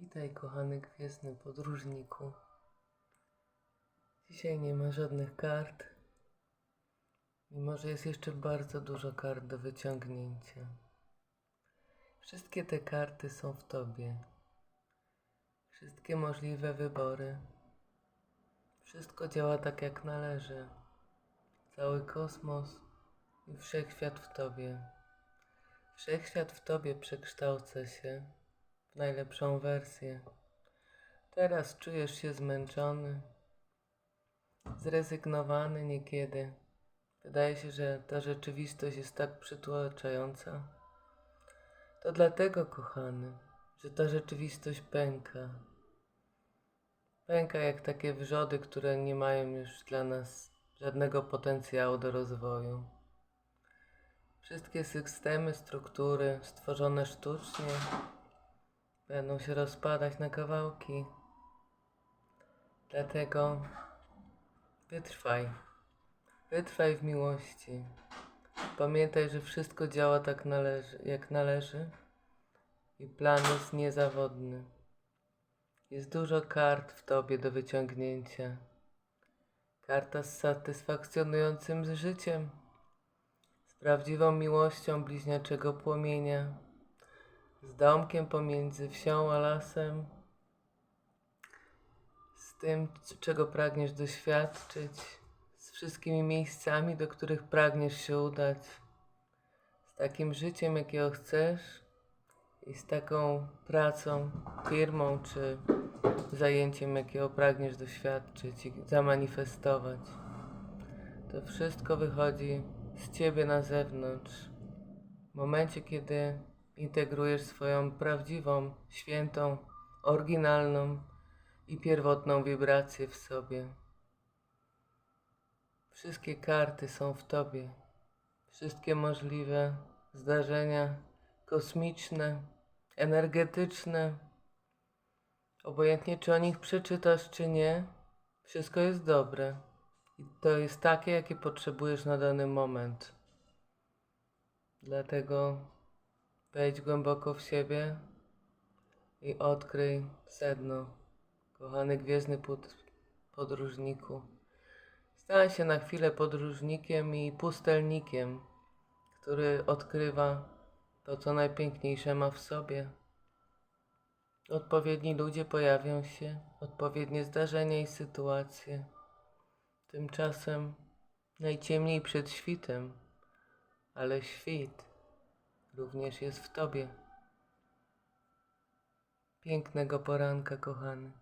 Witaj, kochany gwiezdny podróżniku. Dzisiaj nie ma żadnych kart, mimo że jest jeszcze bardzo dużo kart do wyciągnięcia. Wszystkie te karty są w tobie. Wszystkie możliwe wybory. Wszystko działa tak jak należy. Cały kosmos i wszechświat w tobie. Wszechświat w tobie przekształca się najlepszą wersję. Teraz czujesz się zmęczony, zrezygnowany niekiedy. Wydaje się, że ta rzeczywistość jest tak przytłaczająca. To dlatego, kochany, że ta rzeczywistość pęka. Pęka jak takie wrzody, które nie mają już dla nas żadnego potencjału do rozwoju. Wszystkie systemy, struktury stworzone sztucznie będą się rozpadać na kawałki. Dlatego wytrwaj. Wytrwaj w miłości. Pamiętaj, że wszystko działa tak należy, jak należy i plan jest niezawodny. Jest dużo kart w tobie do wyciągnięcia. Karta z satysfakcjonującym życiem, z prawdziwą miłością bliźniaczego płomienia, z domkiem pomiędzy wsią a lasem, z tym, czego pragniesz doświadczyć, z wszystkimi miejscami, do których pragniesz się udać, z takim życiem, jakiego chcesz i z taką pracą, firmą czy zajęciem, jakiego pragniesz doświadczyć i zamanifestować. To wszystko wychodzi z ciebie na zewnątrz. W momencie, kiedy integrujesz swoją prawdziwą, świętą, oryginalną i pierwotną wibrację w sobie. Wszystkie karty są w tobie. Wszystkie możliwe zdarzenia kosmiczne, energetyczne, obojętnie czy o nich przeczytasz, czy nie, wszystko jest dobre. I to jest takie, jakie potrzebujesz na dany moment. Dlatego wejdź głęboko w siebie i odkryj sedno, kochany gwiezdny pod, podróżniku. Stań się na chwilę podróżnikiem i pustelnikiem, który odkrywa to, co najpiękniejsze ma w sobie. Odpowiedni ludzie pojawią się, odpowiednie zdarzenia i sytuacje. Tymczasem najciemniej przed świtem, ale świt również jest w tobie. Pięknego poranka, kochany.